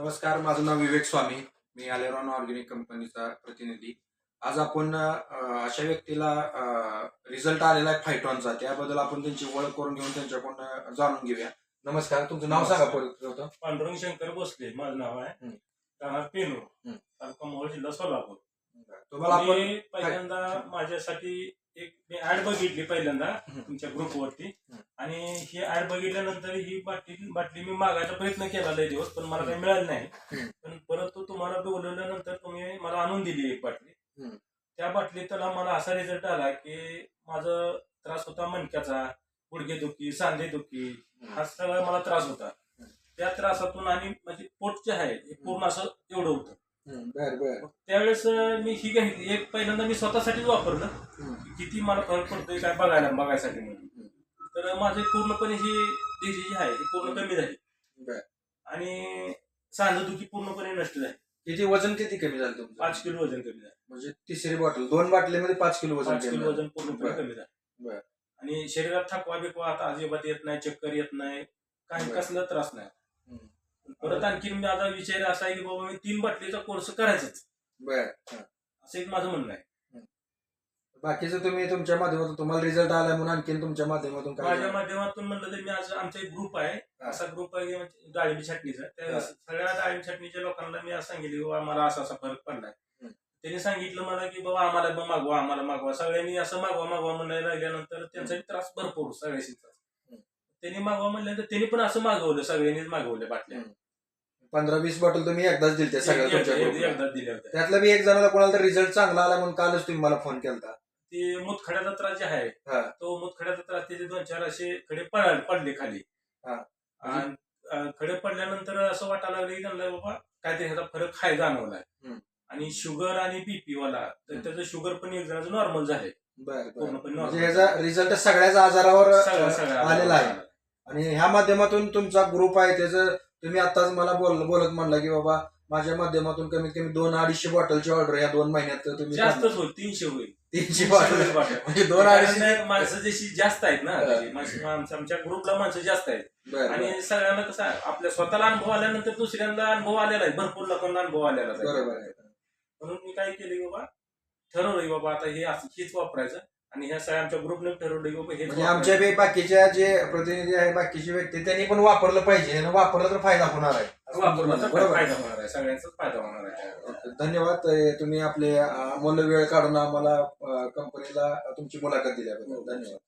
नमस्कार माझं नाव विवेक स्वामी. मी अलेरॉन ऑर्गॅनिक कंपनीचा प्रतिनिधी. आज आपण अशा व्यक्तीला रिझल्ट आलेला आहे फायटॉनचा. त्याबद्दल आपण त्यांची ओळख करून घेऊन त्यांच्याकडून जाणून घेऊया. नमस्कार तुमचं नाव सांगा होतं पांडुरंग शंकर भोसले माझं नाव आहे. राहणार पेनूर. तालुका मोहोळ जिल्हा सोलापूर. तुम्हाला आपण पहिल्यांदा माझ्यासाठी एक मी ऍड बघितली पहिल्यांदा. तुमच्या ग्रुपवरती. आणि ही ऍड बघितल्यानंतर ही बाटली बाटली मी मागायचा प्रयत्न केला लय दिवस पण मला काही मिळालं नाही. पण परत तो तुम्हाला बोलवल्यानंतर तुम्ही मला आणून दिली एक बाटली. त्या बाटलीत मला असा रिझल्ट आला की माझा त्रास होता मणक्याचा गुडघेदुखी सांधेदुखी हा सगळा मला त्रास होता. त्या त्रासातून आणि म्हणजे पोट जे आहे हे पूर्ण असं एवढं होतं. त्यावेळेस मी ही घेतली. एक पहिल्यांदा मी स्वतःसाठीच वापरलं. किती मला फरक पडतोय काय बघायला बघायसाठी म्हणून. तर माझे पूर्णपणे ही डिझी जी आहे ही पूर्ण कमी झाली बर आणि सांधदुखी पूर्णपणे नष्ट झाली किती वजन किती कमी झालं तुमचं पाच किलो वजन कमी झालं म्हणजे तिसरी बॉटल दोन बाटलीमध्ये पाच किलो वजन पाच कमी किलो झालं. वजन पूर्णपणे बर. कमी झालं बर. आणि शरीरात थकवा बिकवा आता अजिबात येत नाही चक्कर येत नाही काही बर. कसला त्रास नाही हम्म. परत आणखी माझा विचार असा आहे की बाबा मी तीन बाटलीचा कोर्स करायचाच बर हा. असं एक माझं म्हणणं आहे बाकीचं तुम्ही तुमच्या माध्यमातून तुम्हाला रिझल्ट आला म्हणून आणखीन तुमच्या माध्यमातून काय माझ्या माध्यमातून म्हणलं तर मी आज आमचा एक ग्रुप आहे. असा ग्रुप आहे म्हणजे डाळिंबी छाटणीचा. त्या हा. सगळ्या डाळिंबी छाटणीच्या लोकांना मी आज सांगितलं की बाबा मला असा असा फरक पडलाय. हम्म. त्यांनी सांगितलं मला की बाबा आम्हाला पण मागवा आम्हाला मागवा. सगळ्यांनी असं मागवा मागवा म्हणायला लागल्यानंतर त्यांचा त्रास भरपूर सगळ्याशी त्रास हम्म. त्यांनी मागवा म्हणल्यानंतर त्यांनी पण असं मागवलं सगळ्यांनीच मागवल्या बाटल्या. पंधरा वीस बॉटल तुम्ही एकदाच दिलते सगळ्या एक- तुमच्या एक- ग्रुपला. एकदा दिल्या होत्या. त्यातलं बी एक जणाला कोणाला तर रिझल्ट चांगला आला म्हणून कालच तुम्ही मला फोन केलता. ते मुतखड्याचा त्रास जे आहे हा. तो मुतखड्याचा त्रास त्याचे दोन चार असे खडे पडले खाली हा. आणि अं, खडे पडल्यानंतर असं वाटायला लागलं की त्यांना बाबा काहीतरी ह्याचा फरक खाय जाणवलाय हम्म. आणि शुगर आणि बीपी वाला तर हम्म. त्याचं शुगर पण एक जणांचं नॉर्मल झालंय बर बर पूर्णपणे म्हणजे normal. ह्याचा रिझल्ट सगळ्याच आजारावर सगळं- अ, सगळं आलेला आहे आणि ह्या माध्यमातून तुमचा ग्रुप आहे त्याचं तुम्ही आताच मला बोल बोलत म्हणला की बाबा माझ्या माध्यमातून कमीत कमी दोन अडीचशे बॉटलची ऑर्डर या दोन महिन्यात तुम्ही जास्तच होईल तीनशे होईल तीनशे बॉटल. म्हणजे दोन अडीचशे कारण माणसं जशी जास्त आहेत ना हा. तशी माणसं- माणसं- आमच्या ग्रुपला माणसं जास्त आहेत बर बर. आणि सगळ्यांना कसं आहे, आपल्या स्वतःला अनुभव आल्यानंतर दुसऱ्यांना अनुभव आलेला आहे भरपूर लोकांना अनुभव आलेला आहे बरोबर आहे. म्हणून मी काय केलं की बाबा ठरवलं की बाबा आता हे असं हेच वापरायचं आणि ह्या सगळ्या आमच्या ग्रुपने ठरवलं की बाबा हेच म्हणजे आमच्या वापरायचं. बी बाकीच्या जे प्रतिनिधी आहे बाकीचे व्यक्ती त्यांनी पण वापरलं पाहिजे आणि वापरलं तर फायदा होणार आहे असं वापरला तर बरोबर. फायदा होणार आहे. सगळ्यांचाच फायदा होणार आहे. धन्यवाद. तुम्ही आपले अमूल्य वेळ काढून आम्हाला कंपनीला तुमची मुलाखत दिल्याबद्दल. धन्यवाद.